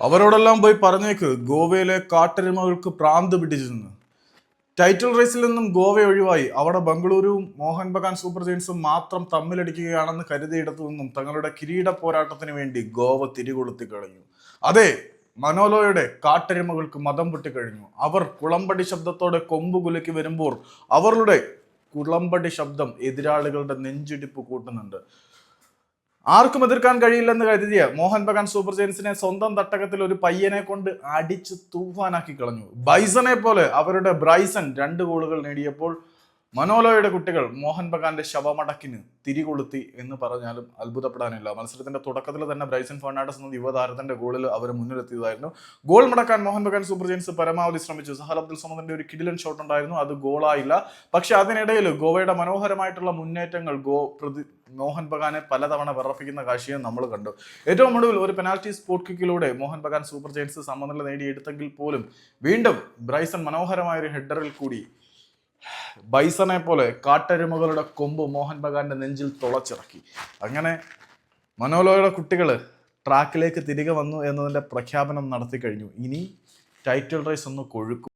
അവരോടെല്ലാം പോയി പറഞ്ഞേക്ക് ഗോവയിലെ കാട്ടരുമകൾക്ക് പ്രാന്ത് പിടിച്ചിരുന്നു. ടൈറ്റിൽ റേസിൽ നിന്നും ഗോവ ഒഴിവായി. അവിടെ ബംഗളൂരുവും മോഹൻ ബഗാൻ സൂപ്പർ ജയൻസും മാത്രം തമ്മിലടിക്കുകയാണെന്ന് കരുതിയിടത്തു നിന്നും തങ്ങളുടെ കിരീട പോരാട്ടത്തിന് വേണ്ടി ഗോവ തിരികൊളുത്തി കളഞ്ഞു. അതെ മനോലോയുടെ കാട്ടരുമകൾക്ക് മതം പൊട്ടിക്കഴിഞ്ഞു അവർ കുളമ്പടി ശബ്ദത്തോടെ കൊമ്പ് കുലുക്കി വരുമ്പോൾ അവരുടെ കുളമ്പടി ശബ്ദം എതിരാളികളുടെ നെഞ്ചിടിപ്പ് കൂട്ടുന്നുണ്ട്. ആർക്കും എതിർക്കാൻ കഴിയില്ലെന്ന് കരുതിയ മോഹൻ ബഗാൻ സൂപ്പർ ജയൻസിനെ സ്വന്തം തട്ടകത്തിൽ ഒരു പയ്യനെ കൊണ്ട് അടിച്ച് തൂഫാനാക്കി കളഞ്ഞു. ബൈസനെ പോലെ അവരുടെ ബ്രൈസൺ രണ്ട് ഗോളുകൾ നേടിയപ്പോൾ മനോലോയുടെ കുട്ടികൾ മോഹൻ ബഗാന്റെ ശവമടക്കിന് തിരികൊളുത്തി എന്ന് പറഞ്ഞാലും അത്ഭുതപ്പെടാനില്ല. മത്സരത്തിന്റെ തുടക്കത്തിൽ തന്നെ ബ്രൈസൺ ഫെർണാണ്ടസ് എന്ന യുവതാരത്തിന്റെ ഗോളിൽ അവർ മുന്നിലെത്തിയതായിരുന്നു. ഗോൾ മടക്കാൻ മോഹൻ ബഗാൻ സൂപ്പർ ജെയിൻസ് പരമാവധി ശ്രമിച്ചു. സഹൽ അബ്ദുൽ സമദിന്റെ ഒരു കിടിലൻ ഷോട്ട് ഉണ്ടായിരുന്നു. അത് ഗോളായില്ല പക്ഷെ അതിനിടയിൽ ഗോവയുടെ മനോഹരമായിട്ടുള്ള മുന്നേറ്റങ്ങൾ ഗോ പ്രതി മോഹൻ ബഗാനെ പലതവണ വിറപ്പിക്കുന്ന കാഴ്ചയും നമ്മൾ കണ്ടു. ഏറ്റവും ഒടുവിൽ ഒരു പെനാൽറ്റി സ്പോട്ട് കിക്കിലൂടെ മോഹൻ ബഗാൻ സൂപ്പർ ജെയിൻസ് സമനില നേടിയെടുത്തെങ്കിൽ പോലും വീണ്ടും ബ്രൈസൺ മനോഹരമായ ഒരു ഹെഡറിൽ കൂടി ബൈസനെ പോലെ കാട്ടരുമകളുടെ കൊമ്പ് മോഹൻ ബഗാന്റെ നെഞ്ചിൽ തുളച്ചിറക്കി. അങ്ങനെ മനോലോയുടെ കുട്ടികൾ ട്രാക്കിലേക്ക് തിരികെ വന്നു എന്നതിന്റെ പ്രഖ്യാപനം നടത്തി കഴിഞ്ഞു ഇനി ടൈറ്റിൽ റേസ് ഒന്ന് കൊഴുക്കും.